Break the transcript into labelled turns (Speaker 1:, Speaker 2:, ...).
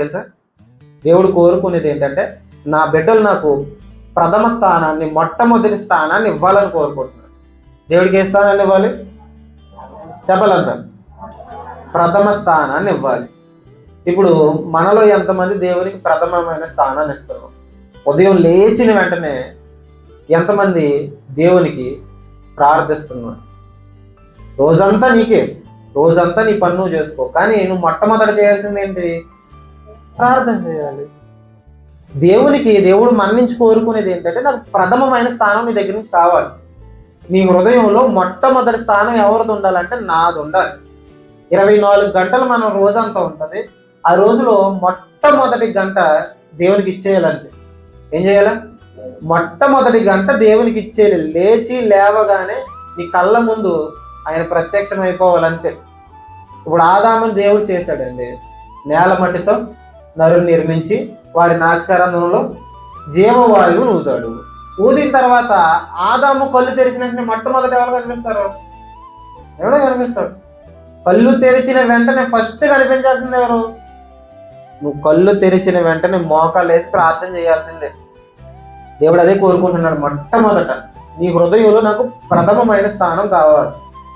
Speaker 1: తెలుసా? దేవుడు కోరుకునేది ఏంటంటే నా బిడ్డలు నాకు ప్రథమ స్థానాన్ని మొట్టమొదటి స్థానాన్ని ఇవ్వాలని కోరుకుంటున్నాడు దేవుడికి ఏ స్థానాన్ని ఇవ్వాలి? చెప్పాలంతా. ప్రథమ స్థానాన్ని ఇవ్వాలి. ఇప్పుడు మనలో ఎంతమంది దేవునికి ప్రథమమైన స్థానాన్ని ఇస్తున్నాం ఉదయం లేచిన వెంటనే ఎంతమంది దేవునికి ప్రార్థిస్తున్నారు? రోజంతా నీకే. రోజంతా నీ పన్ను చేసుకో. కానీ నువ్వు మొట్టమొదట చేయాల్సింది ఏంటి? ప్రార్థన చేయాలి. దేవునికి దేవుడు మన నుంచి కోరుకునేది ఏంటంటే నాకు ప్రథమమైన స్థానం నీ దగ్గర నుంచి కావాలి. నీ హృదయంలో మొట్టమొదటి స్థానం ఎవరిది ఉండాలంటే నాది ఉండాలి. ఇరవై నాలుగు గంటలు మనం రోజంతా ఉంటుంది. ఆ రోజులో మొట్టమొదటి గంట దేవునికి ఇచ్చేయాలంతే. ఏం చేయాలి? మొట్టమొదటి గంట దేవునికి ఇచ్చేయాలి. లేచి లేవగానే నీ కళ్ళ ముందు ఆయన ప్రత్యక్షం అయిపోవాలంతే ఇప్పుడు ఆదామని దేవుడు చేశాడండి. నేల మట్టితో నరులు నిర్మించి వారి నాశకరంధంలో జీవవాయువు ఊదాడు ఊదిన తర్వాత ఆదాము కళ్ళు తెరిచిన వెంటనే మొట్టమొదటి ఎవరు కనిపిస్తారు? ఎవడో కనిపిస్తాడు. కళ్ళు తెరిచిన వెంటనే ఫస్ట్ కనిపించాల్సింది ఎవరు? నువ్వు కళ్ళు తెరిచిన వెంటనే మోకాలు వేసి ప్రార్థన చేయాల్సిందే. దేవుడు అదే కోరుకుంటున్నాడు మొట్టమొదట. నీ హృదయంలో నాకు ప్రథమమైన స్థానం కావాలి